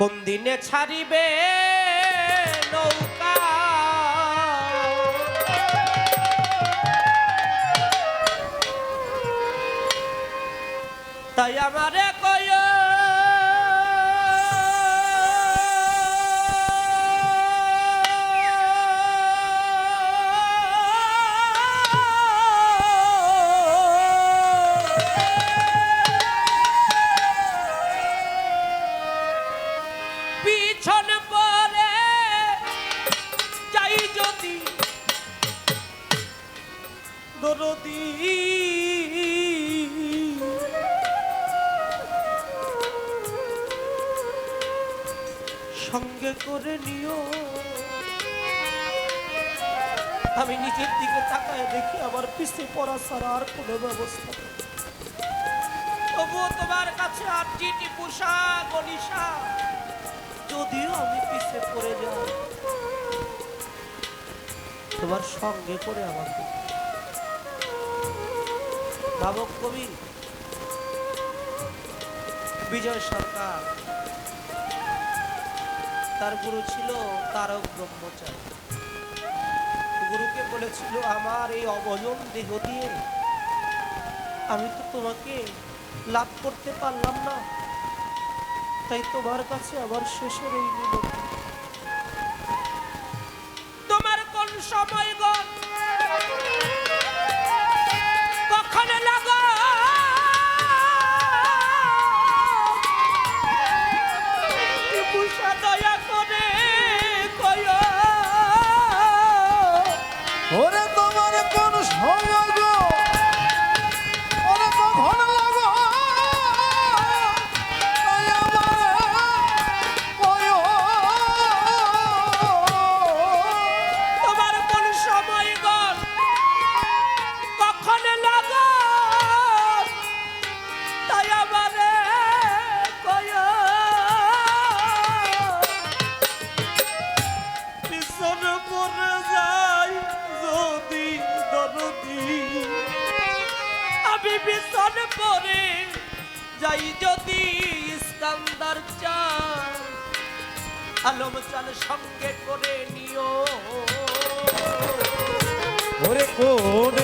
কোন দিনে ছাড়িবে তাই আমারে সঙ্গে করে নিও। আমি নিজের দিকে তাকায় দেখি আমার পিছিয়ে পড়া ছাড়া আর কোনো ব্যবস্থা তবুও তোমার কাছে আর চিঠি পুষা গনিষা যদিও আমি পিছিয়ে পড়ে যাই। তোমার সঙ্গে করে আমাকে ভাবক কবি বিজয় সরকার তার গুরু ছিল তারক ব্রহ্মচারী। গুরুকে বলেছিল, আমার এই অবজন দেহ দিয়ে আমি তো তোমাকে লাভ করতে পারলাম না। তাই তোমার কাছে আবার শেষের এই মিনতি আলম সঙ্গে করে নিও। ওরে কোন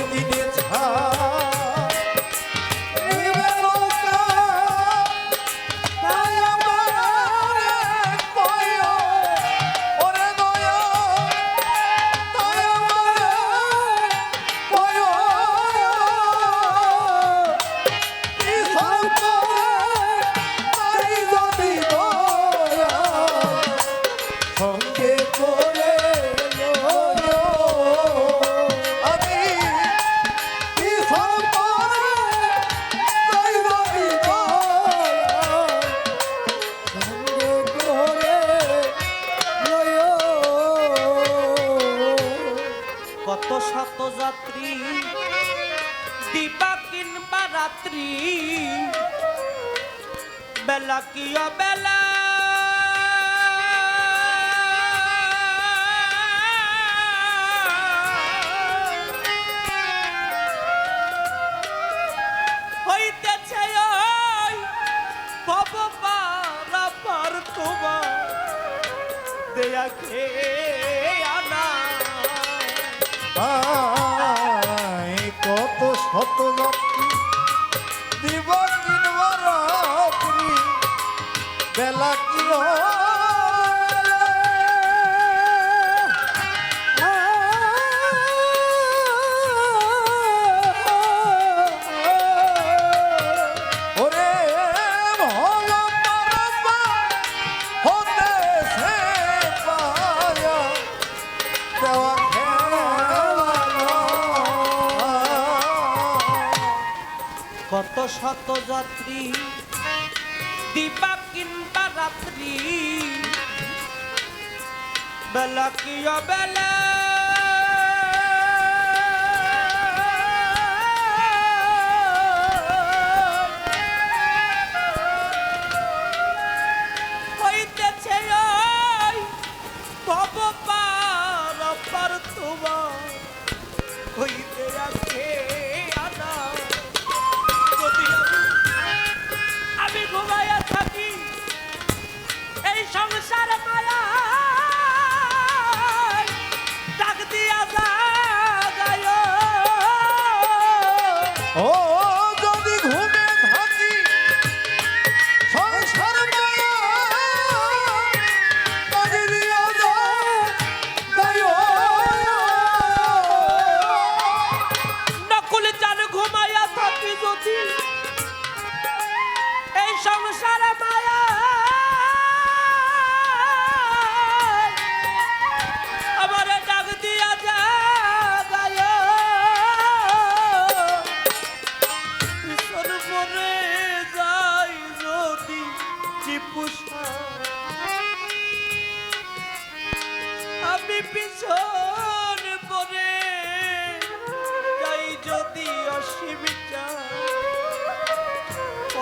দেয়া খেয়ে আনা কত শত যাত্রী দিব কিনবা বেলা কি শত যাত্রী দিবা কিংবা রাত্রি বেলা কি বেলা। Maya!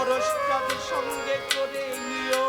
পরস্পরের সঙ্গে করে নিও।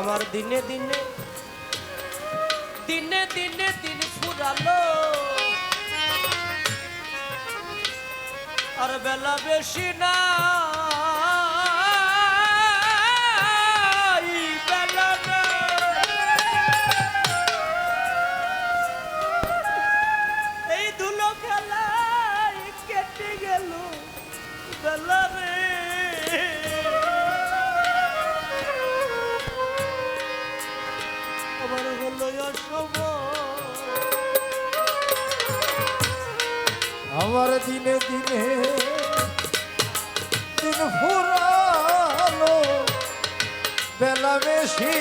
আমার দিনে দিনে দিনে দিনে দিন ফুরালো। আর বেলা বেশি না। আমার দিনে দিনে দিন ফুরালো বেলা বেশি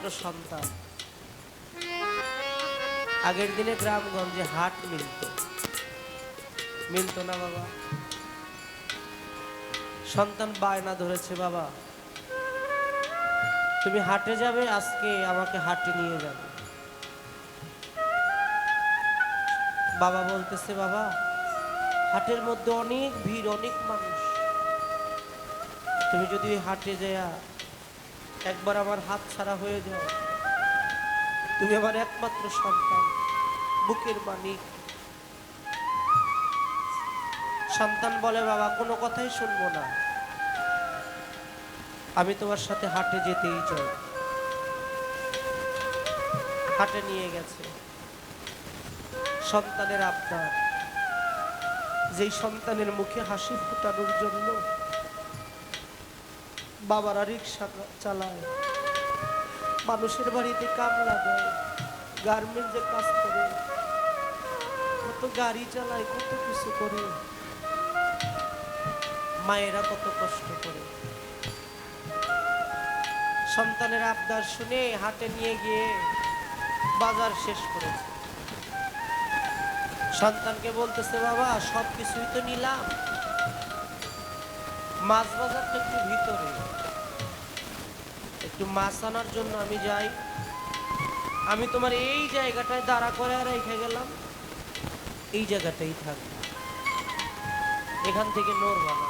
একমাত্র সন্তান। আগের দিনে গ্রামগঞ্জে হাট মিলত। মিলত না বাবা। সন্তান বায়না ধরেছে বাবা। তুমি হাটে যাবে, আজকে আমাকে হাটে নিয়ে যাবে। বাবা বলতেছে, বাবা, হাটের মধ্যে অনেক ভিড়, অনেক মানুষ। তুমি যদি হাটে যায়া একবার আমার হাত ছাড়া হয়ে যাও। তুমি আমার একমাত্র সন্তান, বুকের মানিক সন্তান বলে, বাবা, কোনো কথাই শুনব না। আমি তোমার সাথে হাটে যেতেই চাই। হাটে নিয়ে গেছে। সন্তানের আপনার যেই সন্তানের মুখে হাসি ফোটানোর জন্য বাবারা রিক্সা চালায়। মানুষের বাড়িতে কাম লাগায় গার্মেন্টসে কাজ করে, কত গাড়ি চালায়, কত কিছু করে। মায়েরা কত কষ্ট করে। সন্তানের আবদার শুনে হাটে নিয়ে গিয়ে বাজার শেষ করেছে। সন্তানকে বলতেছে, বাবা সব কিছুই তো নিলাম। মাছ বাজারটা একটু ভিতরে। একটু মাছ আনার জন্য আমি যাই। আমি তোমার এই জায়গাটায় দাঁড়া করে আর রেখে গেলাম। এই জায়গাটাই থাকবে এখান থেকে নড়বা না।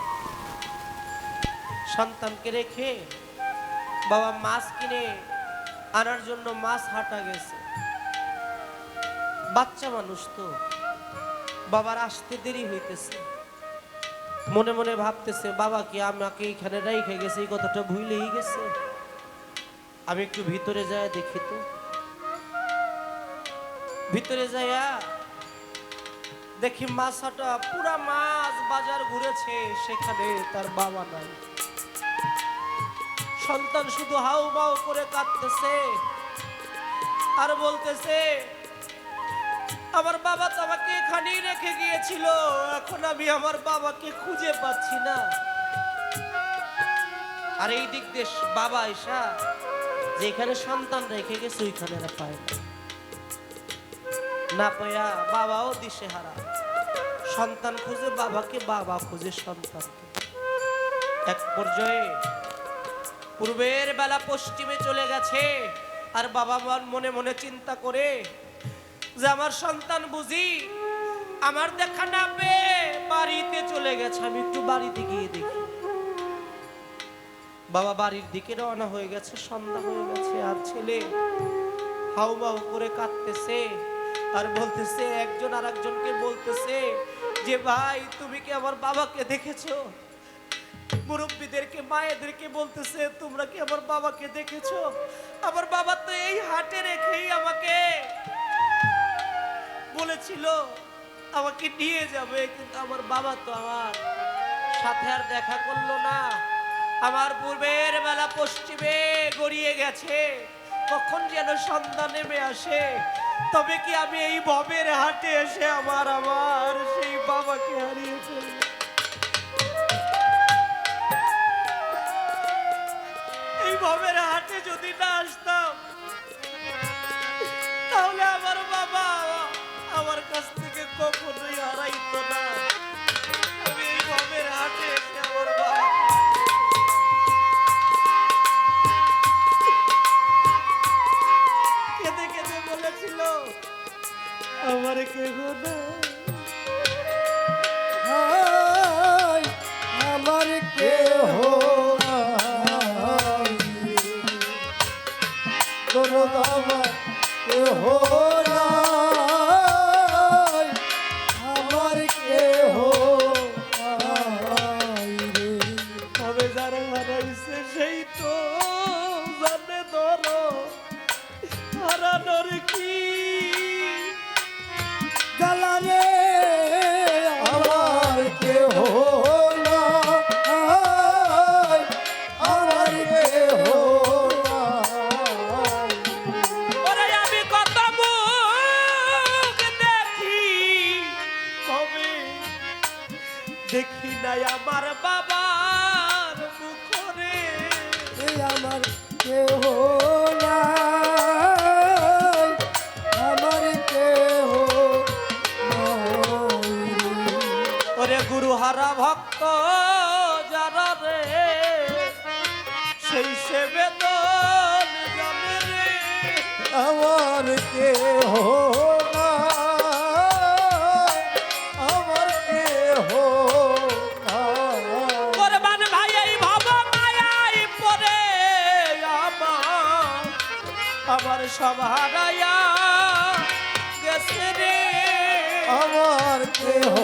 সন্তানকে রেখে বাবা মাছ কিনে আনার জন্য মাছ হাঁটা গেছে। বাচ্চা মানুষ তো। বাবার আসতে দেরি হইতেছে। মনে মনে ভাবতেছে, বাবা কি আমাকে এখানে রেখে গেছে? এই কথাটা ভুলেই গেছে। আমি একটু ভিতরে যাই দেখি তো। ভিতরে যাইয়া দেখি মাছটা পুরা মাছ বাজার ঘুরেছে, সেখানে তার বাবা নাই। সন্তান শুধু হাউ মাউ করে কাঁদতেছে আর বলতেছে আমার বাবা আমাকে এখানেই রেখে গিয়েছিল। এখন আমি আমার বাবাকে খুঁজে পাচ্ছি না। আর এই দিক দিয়ে বাবা এসা, যেখানে সন্তান রেখে গেছে, ওইখানে পায় না। না পায়া বাবাও দিশে হারা সন্তান খুঁজে বাবাকে, বাবা খুঁজে সন্তানকে। এক পর্যায়ে পূর্বের বেলা পশ্চিমে চলে গেছে, আর বাবা মনে মনে চিন্তা করে যে আমার সন্তান বুঝি, আমার দেখা না পেয়ে বাড়িতে চলে গেছে, আমি একটু বাড়িতে গিয়ে দেখি। বাবা বাড়ির দিকে রওনা হয়ে গেছে, সন্ধ্যা হয়ে গেছে, আর ছেলে হাউ মাউ করে কাঁদতেছে, আর বলতেছে, একজন আর একজনকে বলতেছে যে, ভাই, তুমি কি আমার বাবাকে দেখেছ? মুরব্বীদেরকে, মায়েদেরকে বলতেছে, তোমরা কি আমার বাবাকে দেখেছ? আমার বাবা তো এই হাটে রেখেই আমাকে বলেছিল, আমাকে নিয়ে যাবে, কিন্তু আমার বাবা তো আমার সাথে আর দেখা করল না। আমার পূর্বের বেলা পশ্চিমে গড়িয়ে গেছে। কখন যেন সন্ধ্যা নেমে আসে। তবে কি আমি এই ভবের হাটে এসে আমার আমার সেই বাবাকে হারিয়ে ফেলব এই ভবের হাটে যদি না আসতাম কখনোই হারাইত না। আমার সব হারাইয়া গেছে রে। আমার কেহ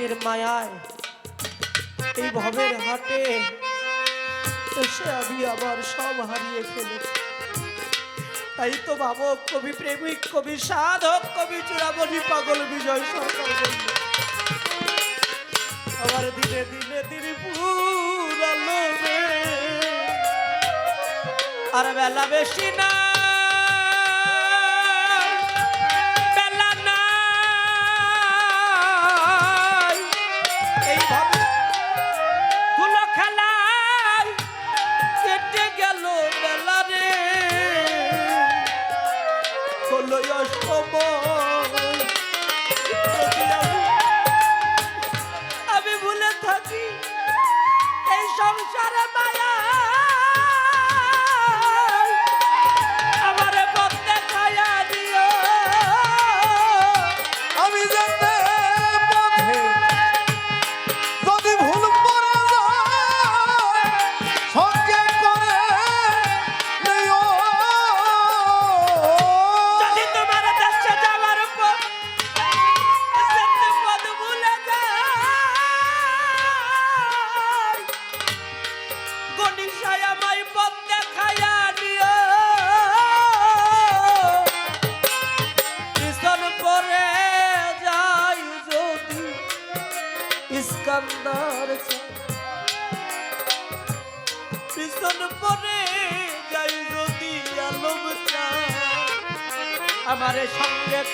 হাটের মায়ায়, এই ভবের হাটে এসে আমি আবার সব হারিয়ে ফেলে। তাই তো ভাবো কবি প্রেমিক, কবি সাধক, কবি চূড়ামণি পাগল বিজয় সরকার আবার দিনে দিনে তিনি পুরালো আর বেলা বেশি না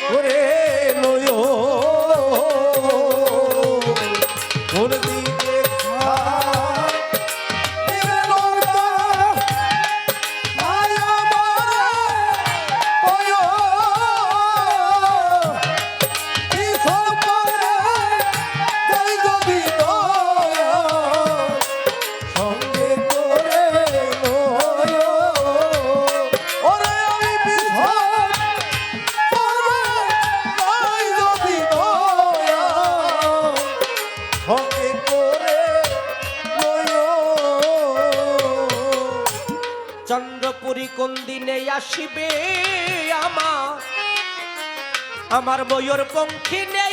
করে আসিবে আমার আমার বইয়ের পঙ্খিনে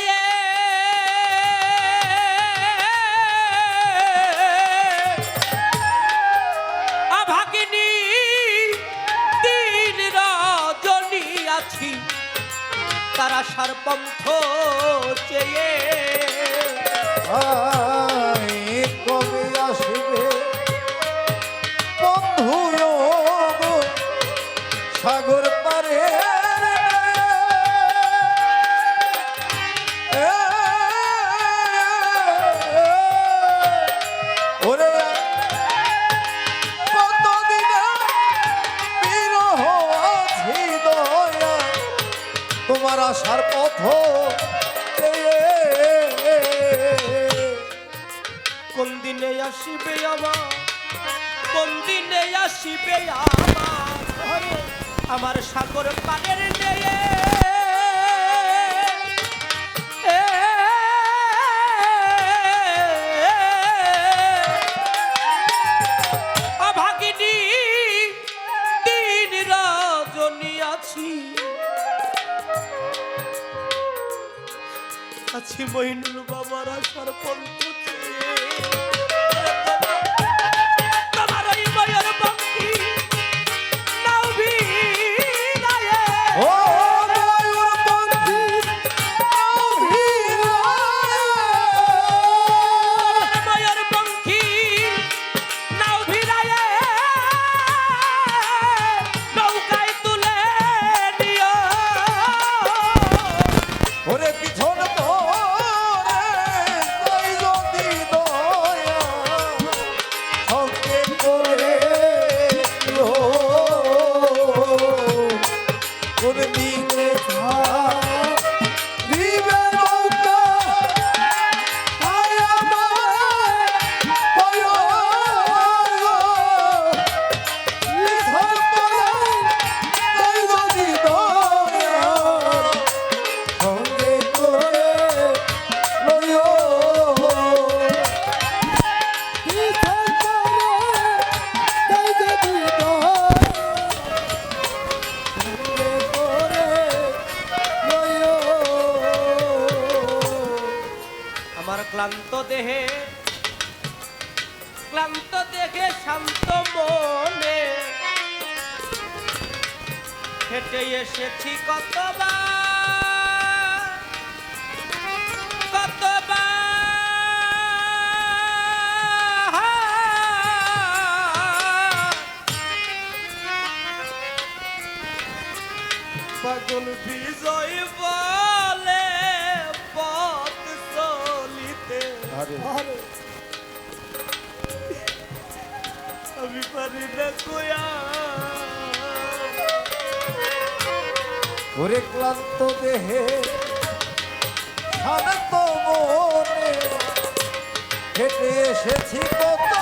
আসিবে আমার বন্দিনে আসিবে আমার? আমার সাগর পানের নেয়ে আছি। মহিনুর বাবার আসার শান্ত মনে। হেঁটে এসেছি কতবার কতবার। পাগল বি ওরে ক্লান্ত দেহে শান্ত মনে হেঁটে এসেছি কত